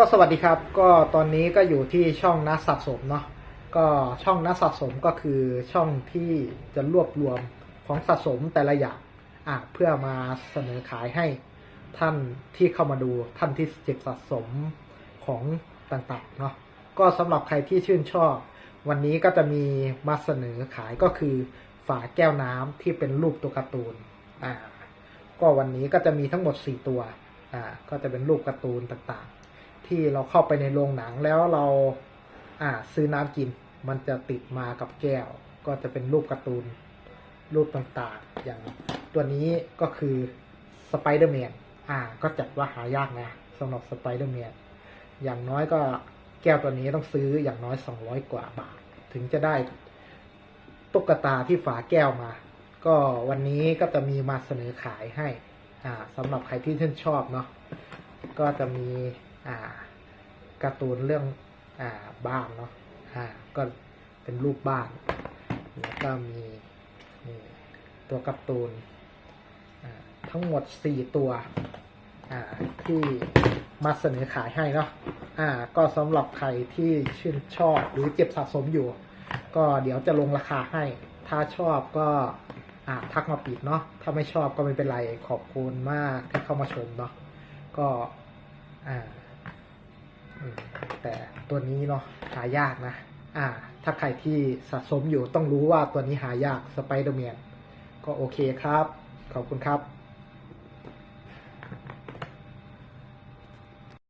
ก็สวัสดีครับ ก็ตอนนี้ก็อยู่ที่ช่องนักสะสมเนาะก็ช่องนักสะสมก็คือช่องที่จะรวบรวมของสะสมแต่ละอย่างอะเพื่อมาเสนอขายให้ท่านที่เข้ามาดูท่านที่เก็บสะสมของต่างๆเนาะก็สำหรับใครที่ชื่นชอบ วันนี้ก็จะมีมาเสนอขายก็คือฝาแก้วน้ำที่เป็นรูปตัวการ์ตูนอ่าก็วันนี้ก็จะมีทั้งหมด 4 ตัวอ่าก็จะเป็นรูปการ์ตูนต่างๆ ที่เราเข้าไปในโรงหนังแล้วเรา อ่า ซื้อน้ำกิน มันจะติดมากับแก้ว ก็จะเป็นรูปการ์ตูน รูปต่างๆ อย่างตัวนี้ก็คือสไปเดอร์แมนอ่า ก็จัดว่าหายากนะสำหรับสไปเดอร์แมนอย่างน้อยก็แก้วตัวนี้ต้องซื้ออย่างน้อย200กว่าบาท ถึงจะได้ตุ๊กตาที่ฝาแก้วมา ก็วันนี้ก็จะมีมาเสนอขายให้ อ่าสำหรับใครที่ชื่นชอบเนาะก็จะมี การ์ตูนเรื่องอบ้านเนาะก็เป็นรูปบ้าน แล้วก็มีตัวการ์ตูนทั้งหมดสี่ตัวที่มาเสนอขายให้เนาะอ่า ก็สำหรับใครที่ชื่นชอบหรือเก็บสะสมอยู่ ก็เดี๋ยวจะลงราคาให้ ถ้าชอบก็อ่าทักมาปิดเนาะ ถ้าไม่ชอบก็ไม่เป็นไร ขอบคุณมากที่เข้ามาชมเนาะ ก็อ่า แต่ตัวนี้เนาะหายากนะ อ่า ถ้าใครที่สะสมอยู่ต้องรู้ว่าตัวนี้หายากสไปเดอร์แมนก็โอเคครับ ขอบคุณครับ